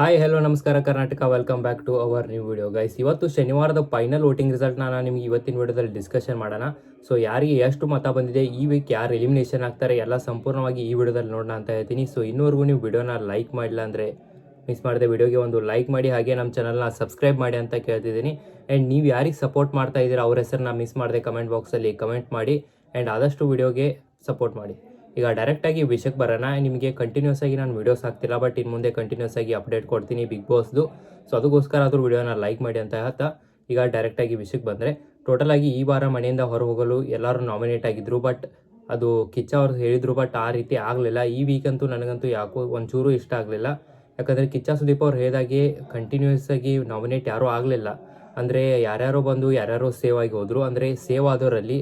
Hi hello ನಮಸ್ಕಾರ, Karnataka. Welcome back to our new video guys ಇವತ್ತು ಶನಿವಾರದ final voting ರಿಸಲ್ಟ್ನ ನಾನು ನಿಮ್ಗೆ ಇವತ್ತಿನ ವಿಡಿಯೋದಲ್ಲಿ ಡಿಸ್ಕಷನ್ ಮಾಡೋಣ. ಸೊ ಯಾರಿಗೆ ಎಷ್ಟು ಮತ ಬಂದಿದೆ, ಈ ವೀಕ್ ಯಾರು ಎಲಿಮಿನೇಷನ್ ಆಗ್ತಾರೆ, ಎಲ್ಲ ಸಂಪೂರ್ಣವಾಗಿ ಈ ವಿಡಿಯೋದಲ್ಲಿ ನೋಡೋಣ ಅಂತ ಹೇಳ್ತೀನಿ. ಸೊ ಇನ್ನೂವರೆಗೂ ನೀವು ವಿಡಿಯೋನ ಲೈಕ್ ಮಾಡಿಲ್ಲ ಅಂದರೆ ಮಿಸ್ ಮಾಡಿದೆ ವಿಡಿಯೋಗೆ ಒಂದು ಲೈಕ್ ಮಾಡಿ, ಹಾಗೆ ನಮ್ಮ ಚಾನಲ್ನ ಸಬ್ಸ್ಕ್ರೈಬ್ ಮಾಡಿ ಅಂತ ಕೇಳ್ತಿದ್ದೀನಿ. ಆ್ಯಂಡ್ ನೀವು ಯಾರಿಗೆ ಸಪೋರ್ಟ್ ಮಾಡ್ತಾ ಇದ್ದೀರಾ, ಅವ್ರ ಹೆಸರನ್ನ ಮಿಸ್ ಮಾಡಿದೆ ಕಮೆಂಟ್ ಬಾಕ್ಸಲ್ಲಿ ಕಮೆಂಟ್ ಮಾಡಿ. ಆ್ಯಂಡ್ ಆದಷ್ಟು ವಿಡಿಯೋಗೆ ಸಪೋರ್ಟ್ ಮಾಡಿ. ಈಗ ಡೈರೆಕ್ಟಾಗಿ ವಿಷಯಕ್ಕೆ ಬರೋಣ. ನಿಮಗೆ ಕಂಟಿನ್ಯೂಸ್ ಆಗಿ ನಾನು ವೀಡಿಯೋಸ್ ಹಾಕ್ತಿಲ್ಲ ಬಟ್ ಇನ್ನು ಮುಂದೆ ಕಂಟಿನ್ಯೂಸ್ ಆಗಿ ಅಪ್ಡೇಟ್ ಕೊಡ್ತೀನಿ ಬಿಗ್ ಬಾಸ್ದು ಸೊ ಅದಕ್ಕೋಸ್ಕರ ಆದರೂ ವಿಡಿಯೋನ ಲೈಕ್ ಮಾಡಿ ಅಂತ ಹೇಳ್ತಾ, ಈಗ ಡೈರೆಕ್ಟಾಗಿ ವಿಷಯಕ್ಕೆ ಬಂದರೆ ಟೋಟಲ್ ಆಗಿ ಈ ವಾರ ಮನೆಯಿಂದ ಹೊರ ಹೋಗಲು ಎಲ್ಲರೂ ನಾಮಿನೇಟ್ ಆಗಿದ್ರು ಬಟ್ ಅದು ಕಿಚ್ಚ ಅವ್ರು ಹೇಳಿದ್ರು ಬಟ್ ಆ ರೀತಿ ಆಗಲಿಲ್ಲ. ಈ ವೀಕ್ ಅಂತೂ ನನಗಂತೂ ಯಾಕೋ ಒಂಚೂರು ಇಷ್ಟ ಆಗಲಿಲ್ಲ. ಯಾಕಂದರೆ ಕಿಚ್ಚ ಸುದೀಪ್ ಅವ್ರು ಹೇಳಿದಾಗೆ ಕಂಟಿನ್ಯೂಸ್ ಆಗಿ ನಾಮಿನೇಟ್ ಯಾರೂ ಆಗಲಿಲ್ಲ. ಅಂದರೆ ಯಾರ್ಯಾರೋ ಬಂದು, ಯಾರ್ಯಾರೋ ಸೇವ್ ಆಗಿ ಹೋದರು. ಅಂದರೆ ಸೇವ್ ಆದವರಲ್ಲಿ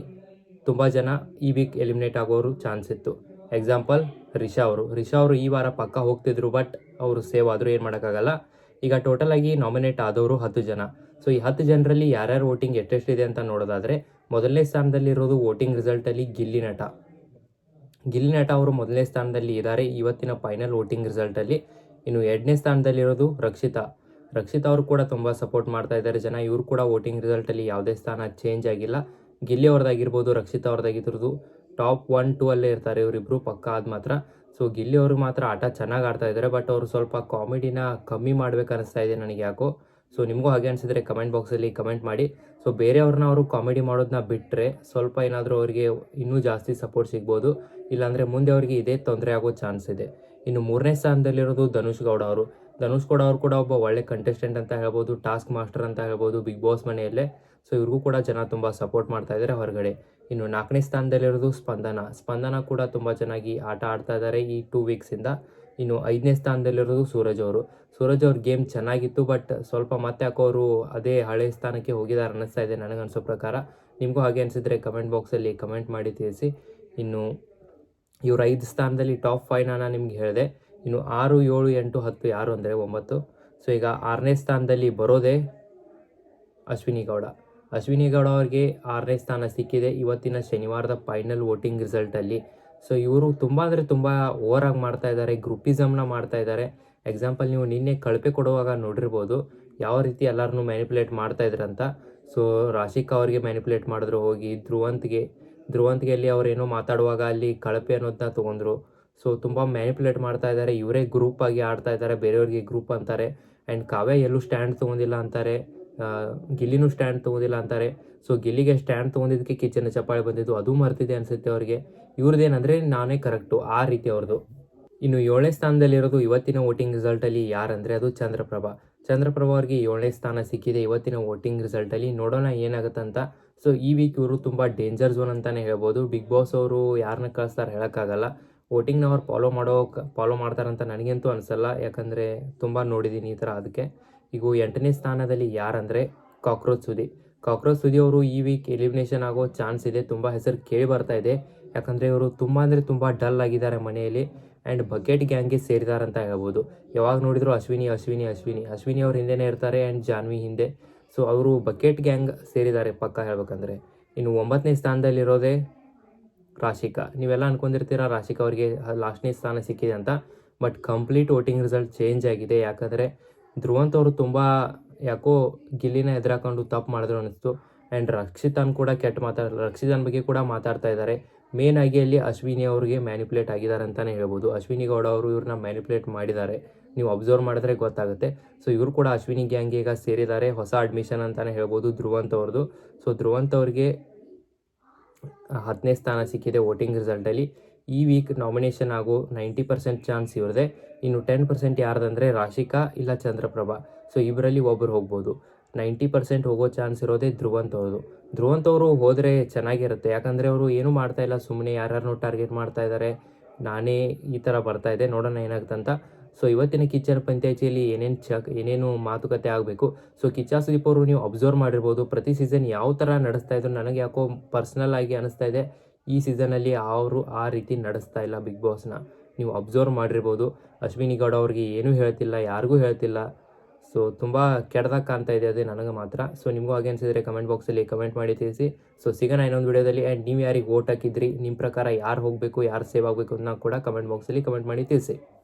ತುಂಬ ಜನ ಈ ವೀಕ್ ಎಲಿಮಿನೇಟ್ ಆಗೋರು ಚಾನ್ಸ್ ಇತ್ತು. ಎಕ್ಸಾಂಪಲ್ ರಿಷಾ ಅವರು. ರಿಷಾ ಅವರು ಈ ವಾರ ಪಕ್ಕ ಹೋಗ್ತಿದ್ರು ಬಟ್ ಅವರು ಸೇವ್ ಆದರೂ ಏನು ಮಾಡೋಕ್ಕಾಗಲ್ಲ. ಈಗ ಟೋಟಲ್ ಆಗಿ ನಾಮಿನೇಟ್ ಆದವರು ಹತ್ತು ಜನ. ಸೊ ಈ ಹತ್ತು ಜನರಲ್ಲಿ ಯಾರ್ಯಾರು ವೋಟಿಂಗ್ ಎಷ್ಟೆಷ್ಟಿದೆ ಅಂತ ನೋಡೋದಾದರೆ, ಮೊದಲನೇ ಸ್ಥಾನದಲ್ಲಿರೋದು ವೋಟಿಂಗ್ ರಿಸಲ್ಟಲ್ಲಿ ಗಿಲ್ಲಿ ನಟ. ಗಿಲ್ಲಿ ನಟ ಅವರು ಮೊದಲನೇ ಸ್ಥಾನದಲ್ಲಿ ಇದ್ದಾರೆ ಇವತ್ತಿನ ಫೈನಲ್ ವೋಟಿಂಗ್ ರಿಸಲ್ಟಲ್ಲಿ ಇನ್ನು ಎರಡನೇ ಸ್ಥಾನದಲ್ಲಿರೋದು ರಕ್ಷಿತಾ. ರಕ್ಷಿತಾ ಅವರು ಕೂಡ ತುಂಬ ಸಪೋರ್ಟ್ ಮಾಡ್ತಾ ಇದ್ದಾರೆ ಜನ. ಇವರು ಕೂಡ ವೋಟಿಂಗ್ ರಿಸಲ್ಟಲ್ಲಿ ಯಾವುದೇ ಸ್ಥಾನ ಚೇಂಜ್ ಆಗಿಲ್ಲ. ಗಿಲ್ಲಿ ಅವ್ರದ್ದಾಗಿರ್ಬೋದು, ರಕ್ಷಿತಾ ಅವ್ರದ್ದಾಗಿರ್ಬೋದು ಟಾಪ್ ಒನ್, ಟೂ ಅಲ್ಲೇ ಇರ್ತಾರೆ ಇವರಿಬ್ಬರು ಪಕ್ಕ ಆದ ಮಾತ್ರ. ಸೊ ಗಿಲ್ಲಿ ಅವರು ಮಾತ್ರ ಆಟ ಚೆನ್ನಾಗಿ ಆಡ್ತಾ ಇದ್ದಾರೆ ಬಟ್ ಅವರು ಸ್ವಲ್ಪ ಕಾಮಿಡಿನ ಕಮ್ಮಿ ಮಾಡ್ಬೇಕು ಅನಿಸ್ತಾ ಇದೆ ನನಗೆ ಯಾಕೋ. ಸೊ ನಿಮಗೂ ಹಾಗೆ ಅನಿಸಿದ್ರೆ ಕಮೆಂಟ್ ಬಾಕ್ಸಲ್ಲಿ ಕಮೆಂಟ್ ಮಾಡಿ. ಸೊ ಬೇರೆಯವ್ರನ್ನ ಅವರು ಕಾಮಿಡಿ ಮಾಡೋದನ್ನ ಬಿಟ್ಟರೆ ಸ್ವಲ್ಪ ಏನಾದರೂ ಅವರಿಗೆ ಇನ್ನೂ ಜಾಸ್ತಿ ಸಪೋರ್ಟ್ ಸಿಗ್ಬೋದು. ಇಲ್ಲಾಂದರೆ ಮುಂದೆ ಅವರಿಗೆ ಇದೇ ತೊಂದರೆ ಆಗೋ ಚಾನ್ಸ್ ಇದೆ. ಇನ್ನು ಮೂರನೇ ಸ್ಥಾನದಲ್ಲಿರೋದು ಧನುಷ್ ಗೌಡ ಅವರು. ಧನುಷ್ ಗೌಡ ಅವರು ಕೂಡ ಒಬ್ಬ ಒಳ್ಳೆ ಕಂಟೆಸ್ಟೆಂಟ್ ಅಂತ ಹೇಳ್ಬೋದು ಟಾಸ್ಕ್ ಮಾಸ್ಟರ್ ಅಂತ ಹೇಳ್ಬೋದು ಬಿಗ್ ಬಾಸ್ ಮನೆಯಲ್ಲೇ. ಸೊ ಇವ್ರಿಗೂ ಕೂಡ ಜನ ತುಂಬ ಸಪೋರ್ಟ್ ಮಾಡ್ತಾ ಇದ್ದಾರೆ ಹೊರಗಡೆ. ಇನ್ನು ನಾಲ್ಕನೇ ಸ್ಥಾನದಲ್ಲಿರೋದು ಸ್ಪಂದನ. ಸ್ಪಂದನ ಕೂಡ ತುಂಬ ಚೆನ್ನಾಗಿ ಆಟ ಆಡ್ತಾ ಇದ್ದಾರೆ ಈ ಟೂ ವೀಕ್ಸಿಂದ ಇನ್ನು ಐದನೇ ಸ್ಥಾನದಲ್ಲಿರೋದು ಸೂರಜ್ ಅವರು. ಸೂರಜ್ ಅವ್ರ ಗೇಮ್ ಚೆನ್ನಾಗಿತ್ತು ಬಟ್ ಸ್ವಲ್ಪ ಮತ್ತೆ ಅವರು ಅದೇ ಹಳೆ ಸ್ಥಾನಕ್ಕೆ ಹೋಗಿದ್ದಾರೆ ಅನ್ನಿಸ್ತಾ ಇದೆ ನನಗನ್ಸೋ ಪ್ರಕಾರ. ನಿಮಗೂ ಹಾಗೆ ಅನಿಸಿದ್ರೆ ಕಮೆಂಟ್ ಬಾಕ್ಸಲ್ಲಿ ಕಮೆಂಟ್ ಮಾಡಿ ತಿಳಿಸಿ. ಇನ್ನು ಇವ್ರ ಐದು ಸ್ಥಾನದಲ್ಲಿ ಟಾಪ್ ಫೈವ್ನ ನಾನು ನಿಮ್ಗೆ ಹೇಳಿದೆ. ಇನ್ನು ಆರು, ಏಳು, ಎಂಟು, ಹತ್ತು ಯಾರು ಅಂದರೆ ಒಂಬತ್ತು. ಸೊ ಈಗ ಆರನೇ ಸ್ಥಾನದಲ್ಲಿ ಬರೋದೇ ಅಶ್ವಿನಿ ಗೌಡ. ಅಶ್ವಿನಿ ಗೌಡ ಅವ್ರಿಗೆ ಆರನೇ ಸ್ಥಾನ ಸಿಕ್ಕಿದೆ. ಇವತ್ತಿನ ಶನಿವಾರದ ಫೈನಲ್ ವೋಟಿಂಗ್ ರಿಸಲ್ಟಲ್ಲಿ ಸೊ ಇವರು ತುಂಬ ಅಂದರೆ ತುಂಬ ಓವರಾಗಿ ಮಾಡ್ತಾ ಇದ್ದಾರೆ ಗ್ರೂಪಿಸಮ್ನ ಮಾಡ್ತಾ ಇದ್ದಾರೆ ಎಕ್ಸಾಂಪಲ್ ನೀವು ನಿನ್ನೆ ಕಳಪೆ ಕೊಡುವಾಗ ನೋಡಿರ್ಬೋದು, ಯಾವ ರೀತಿ ಎಲ್ಲರನ್ನೂ ಮ್ಯಾನಿಪುಲೇಟ್ ಮಾಡ್ತಾ ಇದ್ರಂತ ಸೊ ರಾಶಿಕಾ ಅವ್ರಿಗೆ ಮ್ಯಾನಿಪುಲೇಟ್ ಮಾಡಿದ್ರು, ಹೋಗಿ ಧ್ರುವಂತ್ಗೆ, ಧ್ರುವಂತ್ಗೆಯಲ್ಲಿ ಅವರೇನೋ ಮಾತಾಡುವಾಗ ಅಲ್ಲಿ ಕಳಪೆ ಅನ್ನೋದನ್ನ ತೊಗೊಂಡ್ರು. ಸೊ ತುಂಬ ಮ್ಯಾನಿಪುಲೇಟ್ ಮಾಡ್ತಾ ಇದ್ದಾರೆ ಇವರೇ ಗ್ರೂಪ್ ಆಗಿ ಆಡ್ತಾ ಇದ್ದಾರೆ ಬೇರೆಯವ್ರಿಗೆ ಗ್ರೂಪ್ ಅಂತಾರೆ. ಆ್ಯಂಡ್ ಕಾವೇ ಎಲ್ಲೂ ಸ್ಟ್ಯಾಂಡ್ ತೊಗೊಂಡಿಲ್ಲ ಅಂತಾರೆ. ಗಿಲ್ಲಿನೂ ಸ್ಟ್ಯಾಂಡ್ ತೊಗೊಂಡಿಲ್ಲ ಅಂತಾರೆ. ಸೊ ಗಿಲ್ಲಿಗೆ ಸ್ಟ್ಯಾಂಡ್ ತೊಗೊಂಡಿದ್ದಕ್ಕೆ ಕಿಚನ್ ಚಪ್ಪಾಳೆ ಬಂದಿದ್ದು, ಅದು ಮರ್ತಿದೆ ಅನಿಸುತ್ತೆ ಅವ್ರಿಗೆ. ಇವ್ರದ್ದೇನಂದರೆ ನಾನೇ ಕರೆಕ್ಟು ಆ ರೀತಿ ಅವ್ರದ್ದು. ಇನ್ನು ಏಳನೇ ಸ್ಥಾನದಲ್ಲಿರೋದು ಇವತ್ತಿನ ವೋಟಿಂಗ್ ರಿಸಲ್ಟಲ್ಲಿ ಯಾರಂದರೆ, ಅದು ಚಂದ್ರಪ್ರಭಾ. ಚಂದ್ರಪ್ರಭಾ ಅವ್ರಿಗೆ ಏಳನೇ ಸ್ಥಾನ ಸಿಕ್ಕಿದೆ ಇವತ್ತಿನ ವೋಟಿಂಗ್ ರಿಸಲ್ಟಲ್ಲಿ ನೋಡೋಣ ಏನಾಗುತ್ತಂತ. ಸೊ ಈ ವೀಕ್ ಇವರು ತುಂಬ ಡೇಂಜರ್ ಝೋನ್ ಅಂತಲೇ ಹೇಳ್ಬೋದು. ಬಿಗ್ ಬಾಸ್ ಅವರು ಯಾರನ್ನ ಕಳಿಸ್ತಾರೆ ಹೇಳೋಕ್ಕಾಗಲ್ಲ. ವೋಟಿಂಗ್ನ ಅವ್ರು ಫಾಲೋ ಮಾಡೋ ಫಾಲೋ ಮಾಡ್ತಾರಂತ ನನಗಂತೂ ಅನಿಸಲ್ಲ. ಯಾಕಂದರೆ, ತುಂಬ ನೋಡಿದ್ದೀನಿ ಈ ಥರ ಅದಕ್ಕೆ. ಈಗ ಎಂಟನೇ ಸ್ಥಾನದಲ್ಲಿ ಯಾರಂದರೆ ಕಾಕ್ರೋಚ್ ಸುದಿ. ಕಾಕ್ರೋಚ್ ಸುದಿ ಅವರು ಈ ವೀಕ್ ಎಲಿಮಿನೇಷನ್ ಆಗೋ ಚಾನ್ಸ್ ಇದೆ. ತುಂಬ ಹೆಸರು ಕೇಳಿ ಬರ್ತಾ ಇದೆ. ಯಾಕಂದರೆ ಇವರು ತುಂಬ ಅಂದರೆ ತುಂಬ ಡಲ್ ಆಗಿದ್ದಾರೆ ಮನೆಯಲ್ಲಿ ಆ್ಯಂಡ್ ಬಕೆಟ್ ಗ್ಯಾಂಗ್ಗೆ ಸೇರಿದ್ದಾರೆ ಅಂತ ಹೇಳ್ಬೋದು. ಯಾವಾಗ ನೋಡಿದ್ರು ಅಶ್ವಿನಿ ಅಶ್ವಿನಿ ಅಶ್ವಿನಿ. ಅಶ್ವಿನಿ ಅವ್ರ ಹಿಂದೆನೇ ಇರ್ತಾರೆ ಆ್ಯಂಡ್ ಜಾನ್ವಿ ಹಿಂದೆ. ಸೊ ಅವರು ಬಕೆಟ್ ಗ್ಯಾಂಗ್ ಸೇರಿದ್ದಾರೆ ಪಕ್ಕ ಹೇಳ್ಬೇಕಂದ್ರೆ. ಇನ್ನು ಒಂಬತ್ತನೇ ಸ್ಥಾನದಲ್ಲಿರೋದೇ ರಾಶಿಕಾ. ನೀವೆಲ್ಲ ಅಂದ್ಕೊಂಡಿರ್ತೀರ ರಾಶಿಕಾ ಅವರಿಗೆ ಲಾಸ್ಟ್ನೇ ಸ್ಥಾನ ಸಿಕ್ಕಿದೆ ಅಂತ? But complete voting result change ಆಗಿದೆ. ಯಾಕಂದರೆ ಧ್ರುವಂತ್ ಅವರು ತುಂಬ ಯಾಕೋ ಗಿಲ್ಲಿನ ಎದುರಾಕೊಂಡು ತಪ್ಪು ಮಾಡಿದ್ರು ಅನಿಸ್ತು ಆ್ಯಂಡ್ ರಕ್ಷಿತಾನ್ ಕೂಡ ಕೆಟ್ಟ ಮಾತಾಡ, ರಕ್ಷಿತಾನ್ ಬಗ್ಗೆ ಕೂಡ ಮಾತಾಡ್ತಾ ಇದ್ದಾರೆ. ಮೇನ್ ಆಗಿ ಅಲ್ಲಿ ಅಶ್ವಿನಿ ಅವ್ರಿಗೆ ಮ್ಯಾನಿಪುಲೇಟ್ ಆಗಿದ್ದಾರೆ ಅಂತಲೇ ಹೇಳ್ಬೋದು. ಅಶ್ವಿನಿ ಗೌಡ ಅವರು ಇವ್ರನ್ನ ಮ್ಯಾನಿಪುಲೇಟ್ ಮಾಡಿದ್ದಾರೆ. ನೀವು ಅಬ್ಸರ್ವ್ ಮಾಡಿದ್ರೆ ಗೊತ್ತಾಗುತ್ತೆ. ಸೊ ಇವರು ಕೂಡ ಅಶ್ವಿನಿ ಗ್ಯಾಂಗ್ ಈಗ ಸೇರಿದ್ದಾರೆ. ಹೊಸ ಅಡ್ಮಿಷನ್ ಅಂತಲೇ ಹೇಳ್ಬೋದು ಧ್ರುವಂತ್ ಅವ್ರದ್ದು ಸೊ ಧ್ರುವಂತ್ ಅವ್ರಿಗೆ ಹತ್ತನೇ ಸ್ಥಾನ ಸಿಕ್ಕಿದೆ ವೋಟಿಂಗ್ ರಿಸಲ್ಟಲ್ಲಿ ಈ ವೀಕ್ ನಾಮಿನೇಷನ್ ಆಗೋ ನೈಂಟಿ ಪರ್ಸೆಂಟ್ ಚಾನ್ಸ್ ಇವ್ರದೆ. ಇನ್ನು ಟೆನ್ ಪರ್ಸೆಂಟ್ ಯಾರ್ದಂದ್ರೆ ರಾಶಿಕಾ ಇಲ್ಲ ಚಂದ್ರಪ್ರಭಾ. ಸೊ ಇವರಲ್ಲಿ ಒಬ್ಬರು ಹೋಗ್ಬೋದು. ನೈಂಟಿ ಪರ್ಸೆಂಟ್ ಹೋಗೋ ಚಾನ್ಸ್ ಇರೋದೇ ಧ್ರುವಂತ್ ಅವರು ಧ್ರುವಂತ್ ಅವರು ಹೋದರೆ ಚೆನ್ನಾಗಿರುತ್ತೆ. ಯಾಕಂದರೆ ಅವರು ಏನೂ ಮಾಡ್ತಾ ಇಲ್ಲ. ಸುಮ್ಮನೆ ಯಾರ್ಯಾರನ್ನು ಟಾರ್ಗೆಟ್ ಮಾಡ್ತಾ ಇದ್ದಾರೆ ನಾನೇ ಈ ಥರ ಬರ್ತಾ ಇದೆ ನೋಡೋಣ ಏನಾಗುತ್ತಂತ ಸೊ ಇವತ್ತಿನ ಕಿಚ್ಚನ ಪಂಚಾಯಿತಿಯಲ್ಲಿ ಏನೇನು ಚ, ಏನೇನು ಮಾತುಕತೆ ಆಗಬೇಕು? ಸೊ ಕಿಚ್ಚ ಸುದೀಪ್ ಅವರು ನೀವು ಅಬ್ಸರ್ವ್ ಮಾಡಿರ್ಬೋದು. ಪ್ರತಿ ಸೀಸನ್ ಯಾವ ಥರ ನಡೆಸ್ತಾ ಇದ್ರು ನನಗೆ ಯಾಕೋ ಪರ್ಸ್ನಲ್ ಆಗಿ ಅನಿಸ್ತಾ ಇದೆ. ಈ ಸೀಸನಲ್ಲಿ ಅವರು ಆ ರೀತಿ ನಡೆಸ್ತಾ ಇಲ್ಲ ಬಿಗ್ ಬಾಸ್ನ. ನೀವು ಅಬ್ಸರ್ವ್ ಮಾಡಿರ್ಬೋದು. ಅಶ್ವಿನಿ ಗೌಡ ಅವ್ರಿಗೆ ಏನೂ ಹೇಳ್ತಿಲ್ಲ, ಯಾರಿಗೂ ಹೇಳ್ತಿಲ್ಲ. ಸೊ, ತುಂಬ ಕೆಟ್ಟದಾಗ ಕಾಣ್ತಾ ಇದೆ ಅದೇ ನನಗೆ ಮಾತ್ರ. ಸೊ, ನಿಮಗೂ ಹಾಗೆ ಅನಿಸಿದರೆ ಕಮೆಂಟ್ ಬಾಕ್ಸಲ್ಲಿ ಕಮೆಂಟ್ ಮಾಡಿ ತಿಳಿಸಿ. ಸೊ, ಸಿಗೋಣ ಇನ್ನೊಂದು ವಿಡಿಯೋದಲ್ಲಿ. ಆ್ಯಂಡ್ ನೀವು ಯಾರಿಗೆ ಓಟ್ ಹಾಕಿದ್ರಿ, ನಿಮ್ಮ ಪ್ರಕಾರ ಯಾರು ಹೋಗಬೇಕು, ಯಾರು ಸೇವ್ ಆಗಬೇಕು ಅನ್ನೋ ಕೂಡ ಕಮೆಂಟ್ ಬಾಕ್ಸಲ್ಲಿ ಕಮೆಂಟ್ ಮಾಡಿ ತಿಳಿಸಿ.